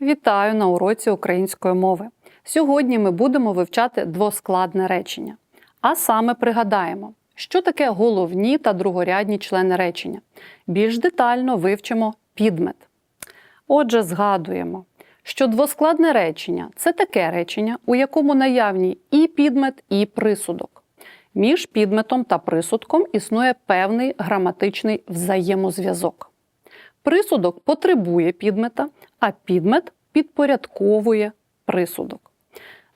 Вітаю на уроці української мови. Сьогодні ми будемо вивчати двоскладне речення. А саме пригадаємо, що таке головні та другорядні члени речення. Більш детально вивчимо підмет. Отже, згадуємо, що двоскладне речення це таке речення, у якому наявні і підмет, і присудок. Між підметом та присудком існує певний граматичний взаємозв'язок. Присудок потребує підмета, а підмет підпорядковує присудок.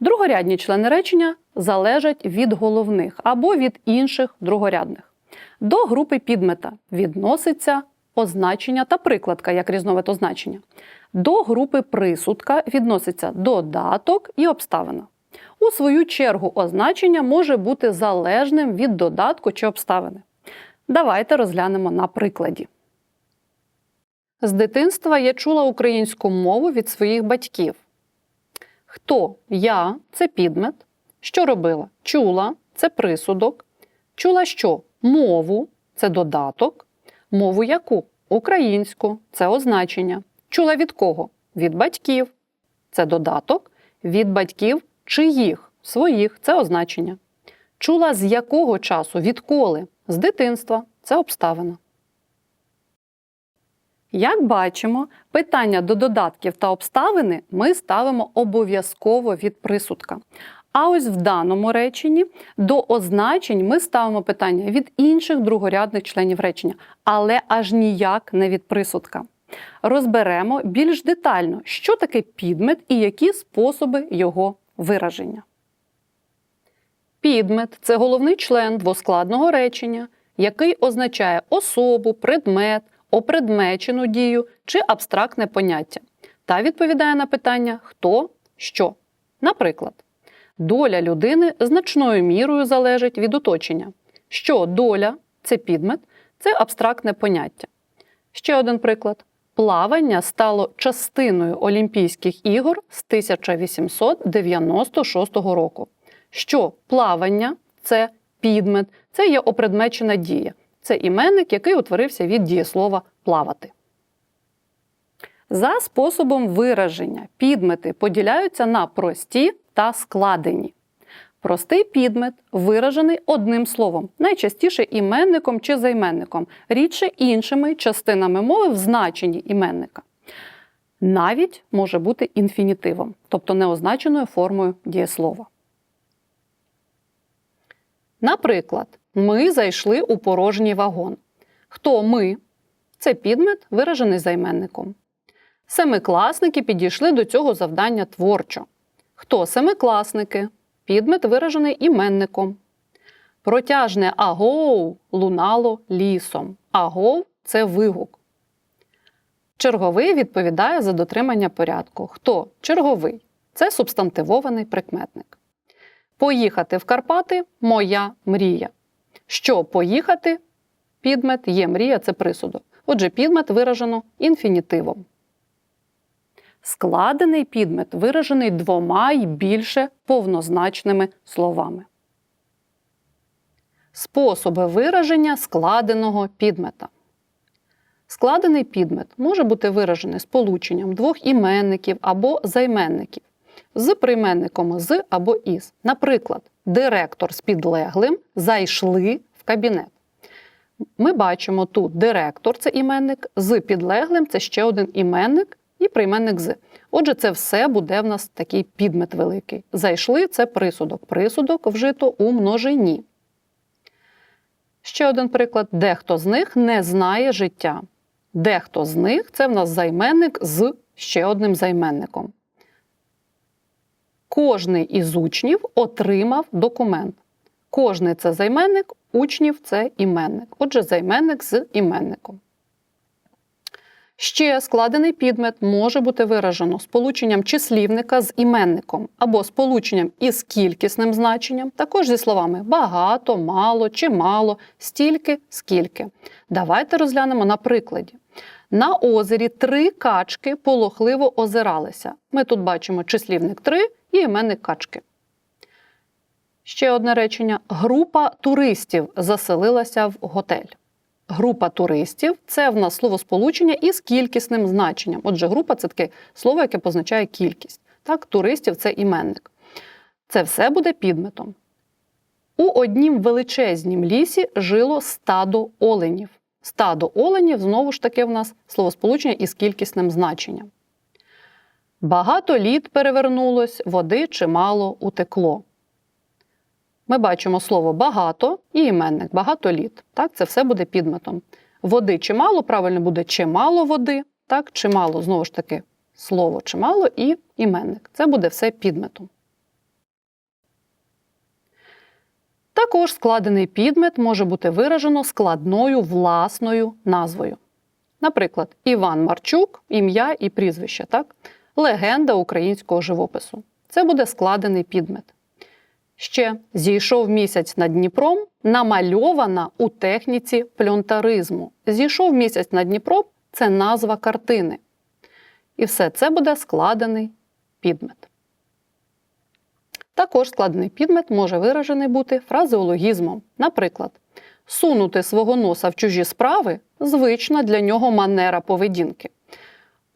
Другорядні члени речення залежать від головних або від інших другорядних. До групи підмета відноситься означення та прикладка як різновид означення. До групи присудка відноситься додаток і обставина. У свою чергу, означення може бути залежним від додатку чи обставини. Давайте розглянемо на прикладі. З дитинства я чула українську мову від своїх батьків. Хто я це підмет. Що робила? Чула це присудок. Чула що? Мову це додаток. Мову яку? Українську це означення. Чула від кого? Від батьків. Це додаток. Від батьків чиїх? Своїх це означення. Чула з якого часу? Відколи? З дитинства це обставина. Як бачимо, питання до додатків та обставини ми ставимо обов'язково від присудка. А ось в даному реченні до означень ми ставимо питання від інших другорядних членів речення, але аж ніяк не від присудка. Розберемо більш детально, що таке підмет і які способи його вираження. Підмет це головний член двоскладного речення, який означає особу, предмет, опредмечену дію чи абстрактне поняття та відповідає на питання хто, що. Наприклад, доля людини значною мірою залежить від оточення. Що доля це підмет, це абстрактне поняття. Ще один приклад. Плавання стало частиною Олімпійських ігор з 1896 року. Що плавання це підмет, це є опредмечена дія. Це іменник, який утворився від дієслова плавати. За способом вираження підмети поділяються на прості та складені. Простий підмет виражений одним словом, найчастіше іменником чи займенником, рідше іншими частинами мови в значенні іменника. Навіть може бути інфінітивом, тобто неозначеною формою дієслова. Наприклад, ми зайшли у порожній вагон. Хто ми? Це підмет, виражений займенником. Семикласники підійшли до цього завдання творчо. Хто семикласники? Підмет виражений іменником. Протяжне агоу лунало лісом. Агоу це вигук. Черговий відповідає за дотримання порядку. Хто черговий? Це субстантивований прикметник. Поїхати в Карпати моя мрія. Що поїхати? Підмет є мрія це присудок. Отже, підмет виражено інфінітивом. Складений підмет виражений двома й більше повнозначними словами. Способи вираження складеного підмета. Складений підмет може бути виражений сполученням двох іменників або займенників з прийменником з або із. Наприклад, директор з підлеглим зайшли в кабінет. Ми бачимо тут директор це іменник, з підлеглим це ще один іменник і прийменник з. Отже, це все буде в нас такий підмет великий. Зайшли це присудок. Присудок вжито у множині. Ще один приклад: дехто з них не знає життя. Дехто з них це в нас займенник з ще одним займенником. Кожний із учнів отримав документ. Кожний це займенник, учнів це іменник. Отже, займенник з іменником. Ще складений підмет може бути виражено сполученням числівника з іменником або сполученням із кількісним значенням, також зі словами багато, мало, чимало, стільки, скільки. Давайте розглянемо на прикладі. На озері три качки полохливо озиралися. Ми тут бачимо числівник 3 і іменник качки. Ще одне речення: група туристів заселилася в готель. Група туристів це в нас словосполучення із кількісним значенням. Отже, група це таке слово, яке позначає кількість. Так, туристів це іменник. Це все буде підметом. У однім величезнім лісі жило стадо оленів. Стадо оленів знову ж таки в нас словосполучення із кількісним значенням. Багато літ перевернулось, води чимало утекло. Ми бачимо слово багато і іменник багато літ. Так, це все буде підметом. Води чимало, правильно буде чимало води, так, чимало, знову ж таки, слово чимало і іменник. Це буде все підметом. Також складений підмет може бути виражено складною власною назвою. Наприклад, Іван Марчук, ім'я і прізвище, так? легенда українського живопису. Це буде складений підмет. Ще зійшов місяць над Дніпром, намальована у техніці пльонтаризму. Зійшов місяць над Дніпром це назва картини. І все це буде складений підмет. Також складений підмет може виражений бути фразеологізмом. Наприклад, сунути свого носа в чужі справи звична для нього манера поведінки.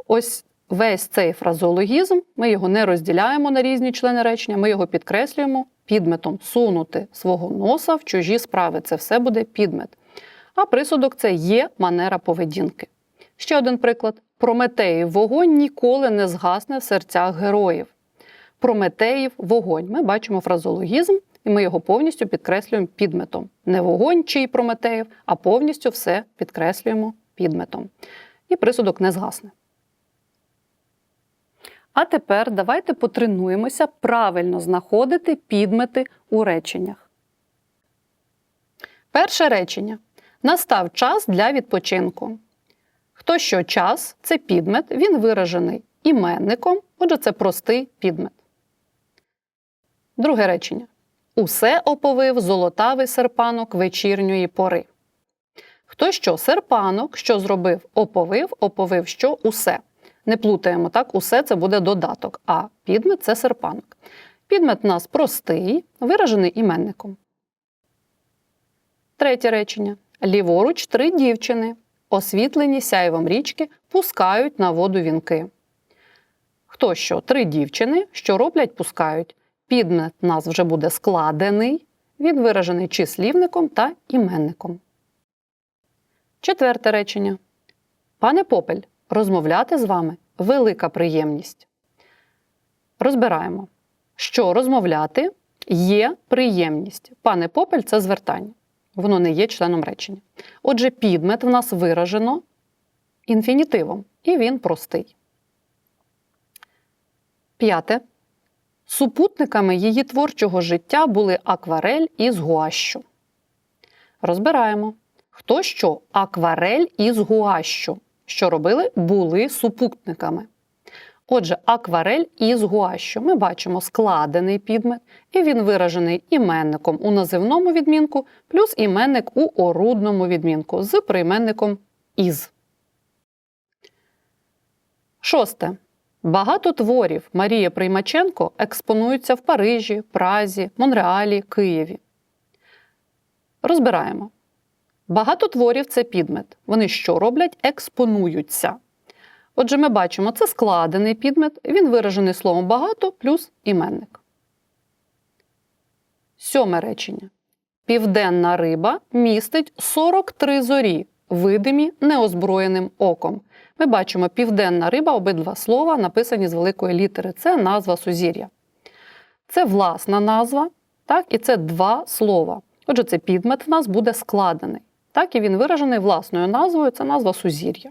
Ось весь цей фразеологізм, ми його не розділяємо на різні члени речення, ми його підкреслюємо підметом сунути свого носа в чужі справи. Це все буде підмет. А присудок це є манера поведінки. Ще один приклад: Прометеїв вогонь ніколи не згасне в серцях героїв. Прометеїв вогонь. Ми бачимо фразологізм, і ми його повністю підкреслюємо підметом. Не вогонь чий Прометеїв, а повністю все підкреслюємо підметом. І присудок не згасне. А тепер давайте потренуємося правильно знаходити підмети у реченнях. Перше речення. Настав час для відпочинку. Хто що час це підмет, він виражений іменником, отже, це простий підмет. Друге речення. Усе оповив золотавий серпанок вечірньої пори. Хто що серпанок, що зробив, оповив, оповив що усе. Не плутаємо, так, усе це буде додаток, а підмет це серпанок. Підмет у нас простий, виражений іменником. Третє речення. Ліворуч три дівчини, освітлені сяйвом річки, пускають на воду вінки. Хто що? Три дівчини, що роблять, пускають. Підмет у нас вже буде складений, він виражений числівником та іменником. Четверте речення. Пане Попель, розмовляти з вами велика приємність. Розбираємо, що розмовляти є приємність. Пане Попель це звертання. Воно не є членом речення. Отже, підмет в нас виражено інфінітивом, і він простий. П'яте. Супутниками її творчого життя були акварель і згуащу. Розбираємо. Хто що акварель і згуащу. Що робили? Були супутниками. Отже, акварель із гуащу ми бачимо складений підмет, і він виражений іменником у називному відмінку, плюс іменник у орудному відмінку з прийменником із. Шосте. Багато творів Марії Приймаченко експонуються в Парижі, Празі, Монреалі, Києві. Розбираємо. Багато творів це підмет. Вони що роблять? Експонуються. Отже, ми бачимо, це складений підмет, він виражений словом багато плюс іменник. Сьоме речення. Південна риба містить 43 зорі, видимі неозброєним оком. Ми бачимо південна риба, обидва слова написані з великої літери. Це назва сузір'я. Це власна назва, так, і це два слова. Отже, цей підмет в нас буде складений. Так, і він виражений власною назвою, це назва сузір'я.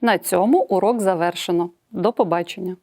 На цьому урок завершено. До побачення!